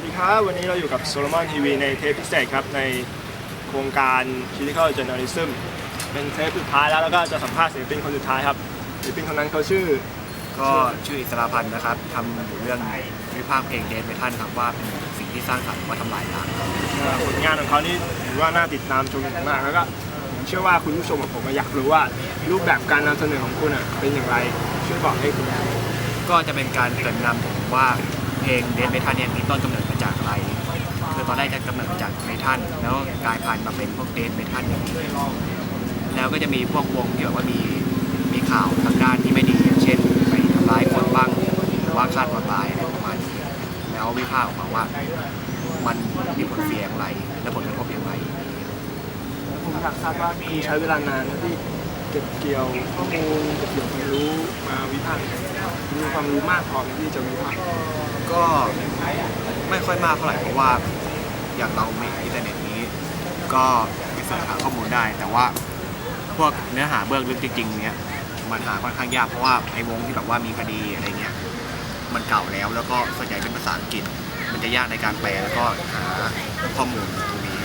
ครับ วันนี้เราอยู่กับโซโลมอนทีวีในเทปพิเศษครับ ในโครงการ Critical Journalism เป็นเทปสุดท้ายแล้ว แล้วก็จะสัมภาษณ์ศิลปินคนสุดท้ายครับศิลปินคนนั้นเขาชื่อ ก็ชื่ออิสราพันธ์นะครับทำอยู่เรื่องวิพากษ์เพลงเดนเมทัลครับว่าเป็นสิ่งที่สร้างสรรค์ว่าทำลายล้างครับเอ่อผลงานของเขานี่ถือว่าน่าติดตามชมมากแล้วก็ผมเชื่อว่าคุณผู้ชมกับผมอยากรู้ว่า รูปแบบการนำเสนอของคุณอะเป็นอย่างไรช่วยบอกให้คุณ ก็จะเป็นการเกรินนำผมว่าเพ ลงเดนเมทัลเนี่ยมีต้นกำเนิดมาจากอะไร คือตอนแรกจะกำเนิดมาจากเมทัลแล้วกลายพันธุ์มาเป็นพวกเดนเมทัลอย่างนี้แล้วก็จะมีพวกวงที่แบบว่ามีมีข่าวทางด้านที่ไม่ดีอย่างเช่นไปทำร้ายคนบ้างหรือว่าฆ่าตัวตายอะไรประมาณนี้แล้ววิพากษ์ออกมาว่ามันมีผลเสียอย่างไร และผลกระทบอย่างไรผมอยากทราบว่าคุณใช้เวลานานนะที่ เก็บเกี่ยวข้อมูลเก็บเกี่ยวความรู้มาวิพากษ์มีความรู้มากพอที่จะวิพากษ์ก็ไม่ค่อยมากเท่าไหร่เพราะว่าอย่างเรามีอินเทอร์เน็ตนี้ ก็ไปเสิร์ชหาข้อมูลได้ แต่ว่าพวกเนื้อหาเบื้องลึกจริงๆเนี้ยมันหาค่อนข้างยากเพราะว่าไอ้วงที่แบบว่ามีคดีอะไรเงี้ยมันเก่าแล้วแล้วก็ส่วนใหญ่เป็นภาษาอังกฤษ มันจะยากในการแปลแล้วก็หาข้อมูลตรงนี้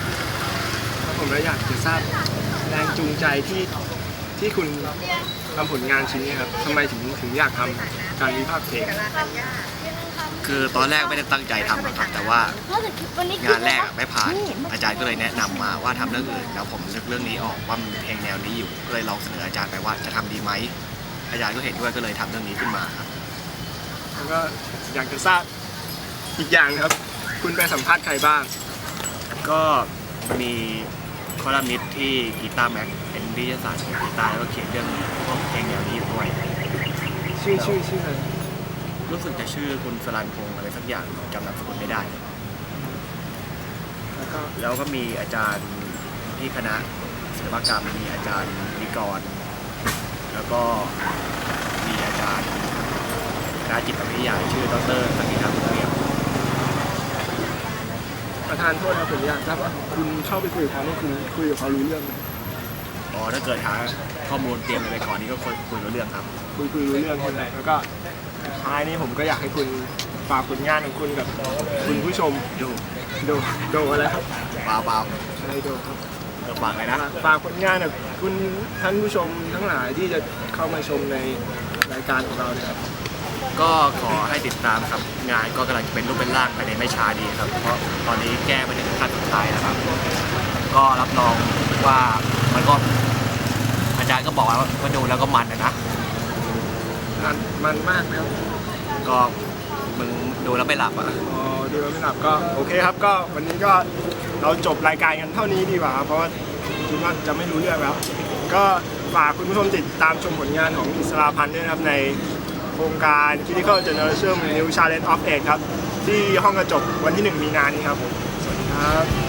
ผมเลยอยากจะทราบแรงจูงใจที่ ที่คุณทำผลงานชิ้นนี้ครับทำไมถึงถึงอยากทำการวิพากษ์เพลงคือตอนแรกไม่ได้ตั้งใจทำนะครับแต่ว่างานแรกอะไม่ผ่าน อาจารย์ก็เลยแนะนำมาว่าทำเรื่องอื่นแล้วผมนึกเรื่องนี้ออกว่ามันมีเพลงแนวนี้อยู่ก็เลยลองเสนออาจารย์ไปว่าจะทำดีไหมอาจารย์ก็เห็นด้วยก็เลยทำเรื่องนี้ขึ้นมาครับแล้วก็อยากจะทราบอีกอย่างครับ คุณไปสัมภาษณ์ใครบ้าง ก็มี คอลัมนิสต์ที่กีตาร์แม็กเป็นวิทยาศาสตร์เกี่ยวกับกีตาร์แล้วก็เขียนเรื่องพวกเพลงแนวนี้อยู่ด้วยชื่อชื่อชื่ออะไรรู้สึกจะชื่อคุณสรันพงษ์อะไรสักอย่างจำนามสกุลไม่ได้ แล้วก็แล้วก็มีอาจารย์ที่คณะศิลปกรรมมีอาจารย์นิกร แล้วก็มีอาจารย์คณะจิตวิทยาชื่อดรสังกิตาบุญเรียมประธานโทษนะผมอยากทราบว่าคุณเข้าไปคุยกับเขาเนี่ยคุณคุยกับเขารู้เรื่องไหมอ๋อถ้าเกิดหาข้อมูลเตรียมอะไรไปก่อนนี่ก็คุยคุยรู้เรื่องครับคุยคุยรู้เรื่องใช่ไหมแล้วก็ท้ายนี้ผมก็อยากให้คุณฝากผลงานของคุณกับคุณผู้ชมดูโดโดอะไรครับเปล่าเปล่าอะไรโดครับเออฝากเลยนะฝากผลงานกับคุณท่านผู้ชมทั้งหลายที่จะเข้ามาชมในรายการของเราเนี่ยครับ ก็ขอให้ติดตามครับงานก็กำลังจะเป็นรูปเป็นร่างภายในไม่ช้าดีครับ เพราะตอนนี้แก้ไปถึงขั้นสุดท้ายแล้วครับ ก็รับรองว่ามันก็อาจารย์ก็บอกว่าว่าดูแล้วก็มันนะนะมันมันมากนะครับก็มึงดูแล้วไม่หลับอะอ๋อดูแล้วไม่หลับก็โอเคครับ ก็วันนี้ก็เราจบรายการกันเท่านี้ดีกว่าครับเพราะว่าคิดว่าจะไม่รู้เรื่องแล้ว ก็ฝากคุณผู้ชมติดตามชมผลงานของอิสราพันธ์ด้วยนะครับใน โครงการ Critical Generation New Challenge of Age ครับ ที่ห้องกระจกวันที่ 1 มีนานี้ครับผม สวัสดีครับ